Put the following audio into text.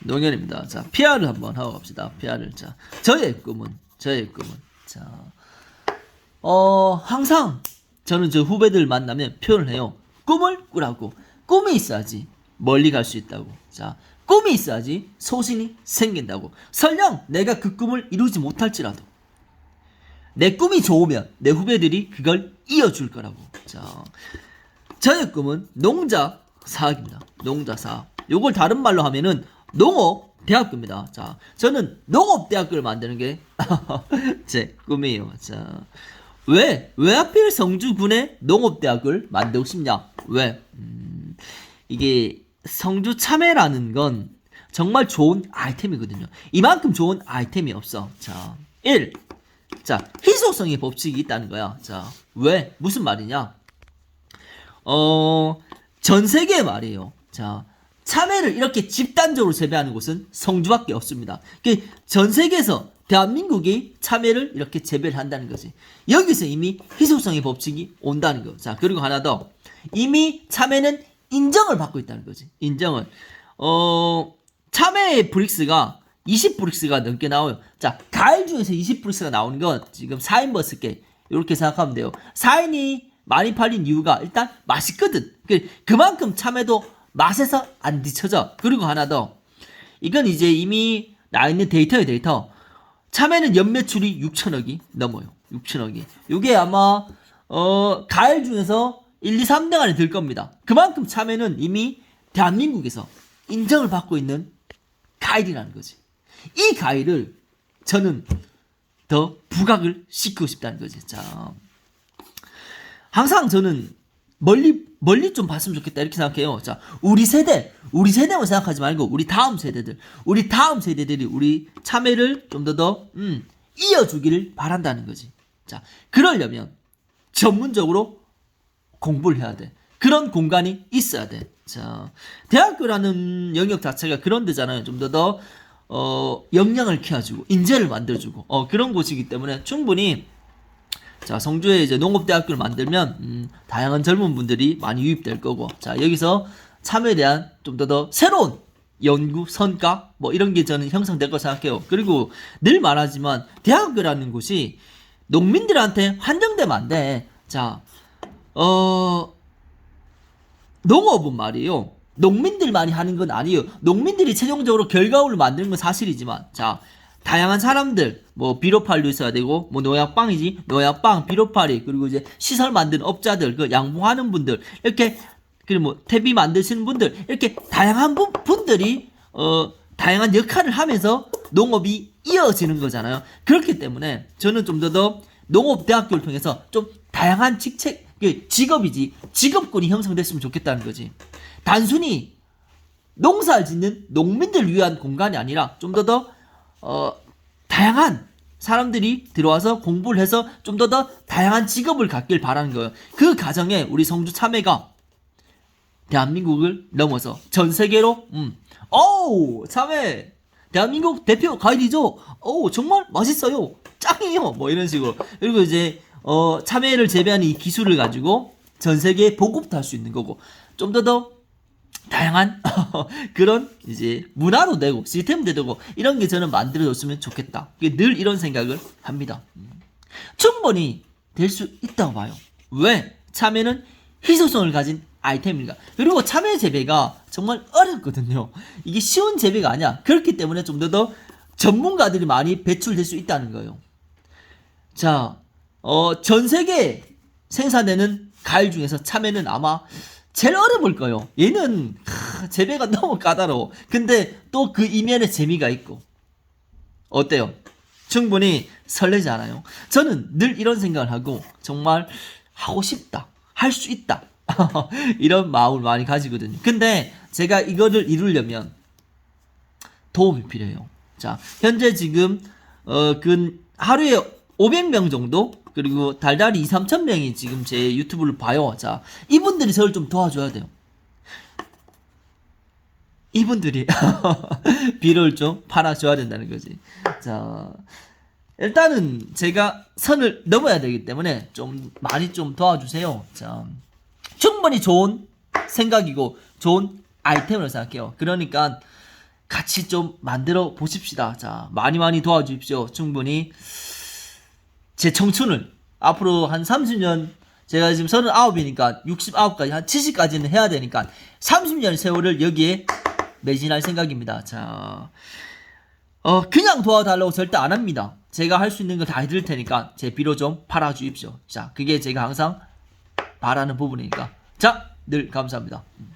농현입니다. 자, PR을 한번 하고 갑시다. PR을. 자, 저의 꿈은, 저의 꿈은. 자, 어, 항상 저는 저 후배들 만나면 표현을 해요. 꿈을 꾸라고. 꿈이 있어야지 멀리 갈 수 있다고. 자, 꿈이 있어야지 소신이 생긴다고. 설령 내가 그 꿈을 이루지 못할지라도 내 꿈이 좋으면 내 후배들이 그걸 이어줄 거라고. 자, 저의 꿈은 농자 사학입니다. 농자 사학. 요걸 다른 말로 하면은 농업 대학교입니다. 자, 저는 농업 대학교를 만드는 게 제 꿈이에요. 자, 왜? 왜 하필 성주군에 농업 대학을 만들고 싶냐? 왜? 음, 이게 성주 참외라는 건 정말 좋은 아이템이거든요. 이만큼 좋은 아이템이 없어. 자, 1. 자, 희소성의 법칙이 있다는 거야. 자, 왜? 무슨 말이냐? 어, 전 세계 말이에요. 자, 참외를 이렇게 집단적으로 재배하는 곳은 성주밖에 없습니다. 그전 세계에서 대한민국이 참외를 이렇게 재배를 한다는 거지. 여기서 이미 희소성의 법칙이 온다는 거. 자, 그리고 하나 더. 이미 참외는 인정을 받고 있다는 거지. 인정을. 어, 참외의 브릭스가 20브릭스가 넘게 나와요. 자, 가일 중에서 20브릭스가 나오는 건 지금 4인 버스게 이렇게 생각하면 돼요. 4인이 많이 팔린 이유가 일단 맛있거든. 그- 그만큼 참외도 맛에서 안 뒤쳐져. 그리고 하나 더. 이건 이제 이미 나 있는 데이터의 데이터. 참외는 연매출이 6천억이 넘어요. 6천억이. 이게 아마 어 가일 중에서 1, 2, 3등 안에 들 겁니다. 그만큼 참외는 이미 대한민국에서 인정을 받고 있는 가일이라는 거지. 이 가일을 저는 더 부각을 시키고 싶다는 거지. 자, 항상 저는 멀리 멀리 좀 봤으면 좋겠다 이렇게 생각해요. 자, 우리 세대, 우리 세대만 생각하지 말고 우리 다음 세대들, 우리 다음 세대들이 우리 참여를 좀더더 음, 이어주기를 바란다는 거지. 자, 그러려면 전문적으로 공부를 해야 돼. 그런 공간이 있어야 돼. 자, 대학교라는 영역 자체가 그런 데잖아요. 좀 더 더 어, 역량을 키워주고 인재를 만들어주고 어, 그런 곳이기 때문에 충분히 자, 성주에 이제 농업대학교를 만들면 음, 다양한 젊은 분들이 많이 유입될 거고 자, 여기서 참여에 대한 좀 더 더 새로운 연구 성과 뭐 이런 게 저는 형성될 거 생각해요. 그리고 늘 말하지만 대학교라는 곳이 농민들한테 환영되면 안 돼. 자, 어 농업은 말이에요. 농민들만이 하는 건 아니에요. 농민들이 최종적으로 결과물을 만드는 건 사실이지만, 자, 다양한 사람들, 뭐, 비료팔도 있어야 되고, 뭐, 농약빵이지, 농약빵, 비료팔이, 그리고 이제 시설 만드는 업자들, 그 양봉하는 분들, 이렇게, 그리고 뭐, 퇴비 만드시는 분들, 이렇게 다양한 분, 분들이, 어, 다양한 역할을 하면서 농업이 이어지는 거잖아요. 그렇기 때문에 저는 좀 더 더 농업대학교를 통해서 좀 다양한 직책, 그 직업이지, 직업군이 형성됐으면 좋겠다는 거지. 단순히 농사를 짓는 농민들 위한 공간이 아니라 좀 더 더, 어, 다양한 사람들이 들어와서 공부를 해서 좀 더 더 다양한 직업을 갖길 바라는 거예요. 그 과정에 우리 성주 참회가 대한민국을 넘어서 전 세계로 음. 어우 참외 대한민국 대표 가이드죠. 어우 정말 맛있어요. 짱이에요. 뭐 이런 식으로 그리고 이제 어 참외를 재배하는 이 기술을 가지고 전 세계에 보급도 할 수 있는 거고 좀 더더 다양한 그런 이제 문화로 되고 시스템도 되고 이런 게 저는 만들어졌으면 좋겠다. 늘 이런 생각을 합니다. 음. 충분히 될 수 있다고 봐요. 왜? 참외는 희소성을 가진 아이템입니다. 그리고 참외 재배가 정말 어렵거든요. 이게 쉬운 재배가 아니야. 그렇기 때문에 좀 더 더 전문가들이 많이 배출될 수 있다는 거예요. 자, 어, 전 세계 생산되는 과일 중에서 참외는 아마 제일 어려울 거예요. 얘는 하, 재배가 너무 까다로워. 근데 또 그 이면에 재미가 있고. 어때요? 충분히 설레지 않아요? 저는 늘 이런 생각을 하고 정말 하고 싶다. 할 수 있다. 이런 마음을 많이 가지거든요. 근데 제가 이거를 이루려면 도움이 필요해요. 자, 현재 지금 어, 그 하루에 500명 정도 그리고 달달이 2, 3천 명이 지금 제 유튜브를 봐요. 자, 이분들이 저를 좀 도와줘야 돼요. 이분들이 비를 좀 팔아줘야 된다는 거지. 자, 일단은 제가 선을 넘어야 되기 때문에 좀 많이 좀 도와주세요. 자, 충분히 좋은 생각이고 좋은 아이템을 생각해요. 그러니까 같이 좀 만들어 보십시다. 자, 많이 많이 도와주십시오. 충분히 제 청춘을 앞으로 한 30년 제가 지금 39이니까 69까지 한 70까지는 해야 되니까 30년 세월을 여기에 매진할 생각입니다. 자, 어 그냥 도와달라고 절대 안 합니다. 제가 할 수 있는 거다 해드릴 테니까 제 비로 좀 팔아 주십시오. 자, 그게 제가 항상 바라는 부분이니까. 자, 늘 감사합니다. 음.